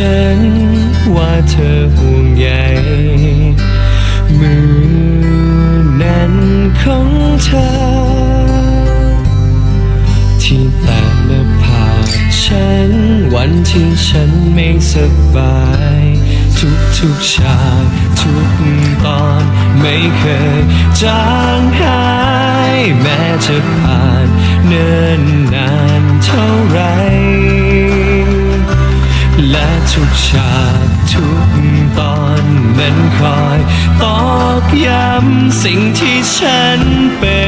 ฉันว่าเธอห่วงใยมือนั้นของเธอ ที่แตะหน้าผาฉัน วันที่ฉันไม่สบาย ทุกทุกฉากทุกตอนไม่เคยจางหายแม้จะผ่านเนิ่นนานเท่าไร ทุกฉากทุกตอนมันคอยตอกย้ำสิ่งที่ฉันเป็น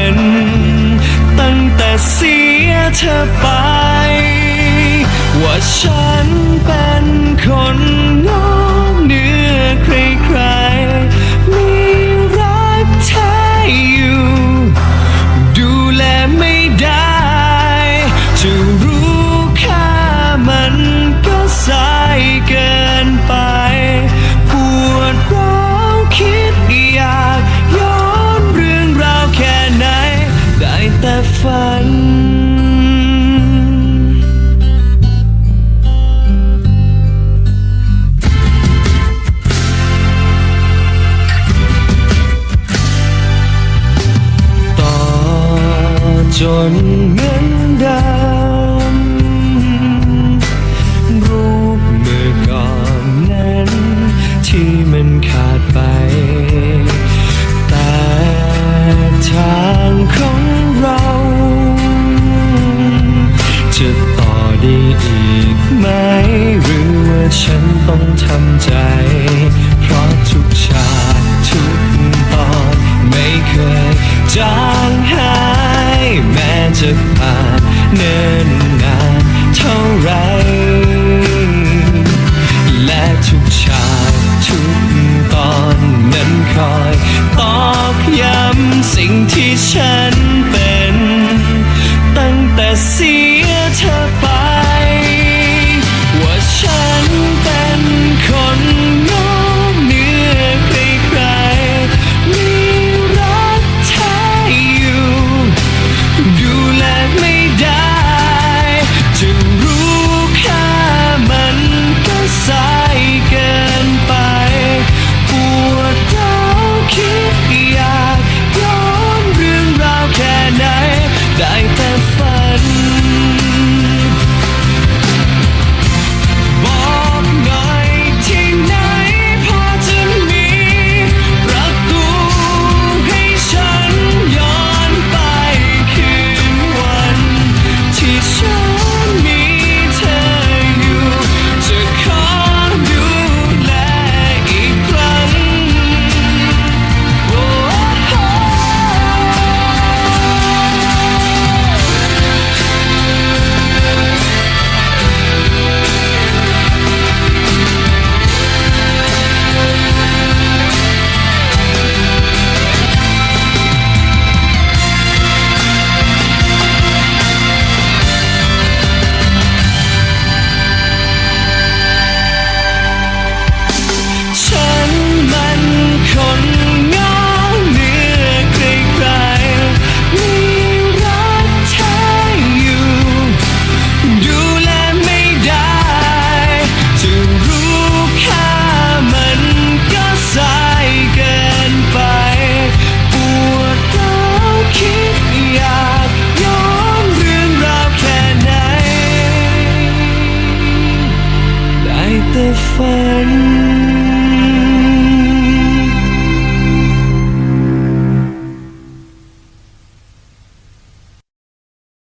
จนเหมือนเดิมรูปเมื่อก่อนนั้น ที่มันขาดไป แต่ทางของเรา จะต่อได้อีกไหม หรือว่าฉันต้องทำใจ เพราะทุกฉากทุกตอนไม่เคยจางหา จะผ่านเนิ่นนานเท่าไร